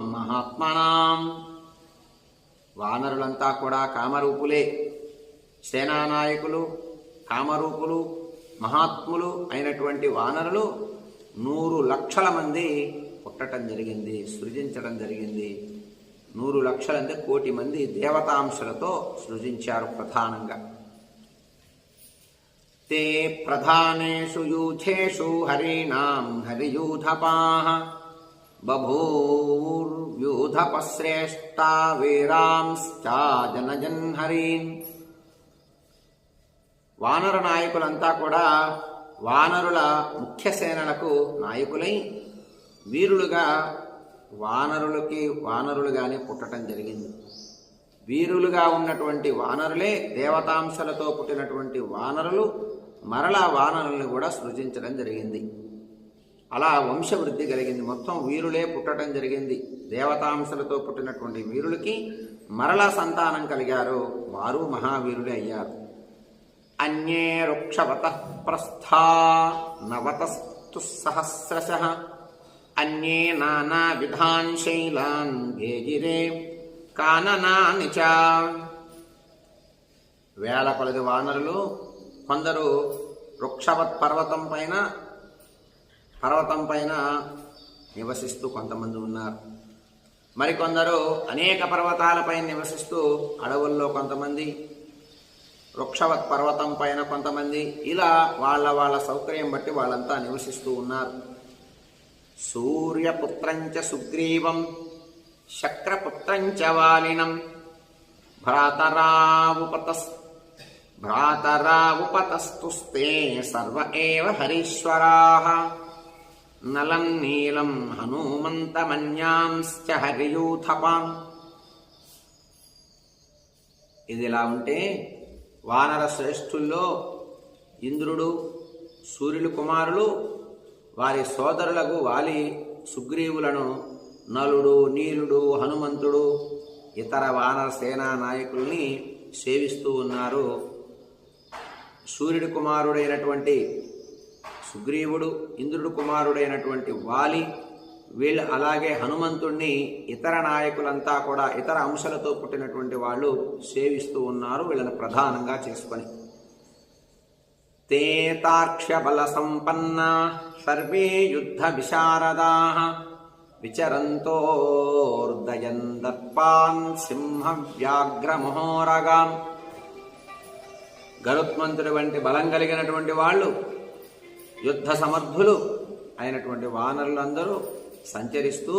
మహాత్మనాం వానరులంతా కూడా కామరూపులే సేనానాయకులు కామరూపులు మహాత్ములు అయినటువంటి వానరులు నూరు లక్షల మంది పుట్టటం జరిగింది సృజించడం జరిగింది నూరు లక్షలంటే కోటి మంది దేవతాంశలతో సృజించారు ప్రధానంగా ते प्रधानेषु यूथेषु हरीणां हरियूथपाः बभूर्यूथपश्रेष्ठा वीरांश्चा जनजन् हरीन् వానర నాయకులంతా కూడా వానరుల ముఖ్య సేనలకు నాయకులై వీరులుగా వానరులకి వానరులుగానే పుట్టడం జరిగింది వీరులుగా ఉన్నటువంటి వానరులే దేవతాంశలతో పుట్టినటువంటి వానరులు మరలా వానరుల్ని కూడా సృజించడం జరిగింది అలా వంశవృద్ధి కలిగింది. మొత్తం వీరులే పుట్టడం జరిగింది. దేవతాంశలతో పుట్టినటువంటి వీరులకి మరల సంతానం కలిగారు. వారు మహావీరులే అయ్యారు. అన్యే రుక్షవత ప్రస్థా నవతస్తు సహస్రశ. అన్యే నానా విధాన్ శైలాన్ గేజిరే కాననాని చ. వేల కొలది వానరులు కొందరు వృక్షవత్ పర్వతం పైన పర్వతం పైన నివసిస్తూ కొంతమంది ఉన్నారు. మరికొందరు అనేక పర్వతాలపై నివసిస్తూ అడవుల్లో కొంతమంది వృక్షవత్ పర్వతం పైన కొంతమంది ఇలా వాళ్ళ వాళ్ళ సౌకర్యం బట్టి వాళ్ళంతా నివసిస్తూ ఉన్నారు. సూర్యపుత్రంచ సుగ్రీవం శక్రపుత్రంచ వాలినం భ్రాతరావుపతస్ భ్రాతరావుపతస్తుస్తే సర్వ ఏవ హరీశ్వరాः. నలం నీలం హనుమంతమన్యాంశ్చ హరియూథపాం. ఇది ఇలా ఉంటే వానర శ్రేష్ఠుల్లో ఇంద్రుడు సూర్యుడు కుమారులు వారి సోదరులకు వాలి సుగ్రీవులను నలుడు నీలుడు హనుమంతుడు ఇతర వానర సేనా నాయకుల్ని సేవిస్తూ ఉన్నారు. సూర్యుడి కుమారుడైనటువంటి సుగ్రీవుడు ఇంద్రుడు కుమారుడైనటువంటి వాలి వీళ్ళు అలాగే హనుమంతుణ్ణి ఇతర నాయకులంతా కూడా ఇతర అంశాలతో పుట్టినటువంటి వాళ్ళు సేవిస్తూ ఉన్నారు వీళ్ళని ప్రధానంగా చేసుకొని. తే తార్క్ష్య బల సంపన్న సర్వే యుద్ధ విశారదా విచరంతోర్దయం దర్పాన్ సింహ వ్యాఘ్రమహోరగాం గరుత్మంతుడి వంటి బలం కలిగినటువంటి వాళ్ళు యుద్ధ సమర్థులు అయినటువంటి వానరులందరూ సంచరిస్తూ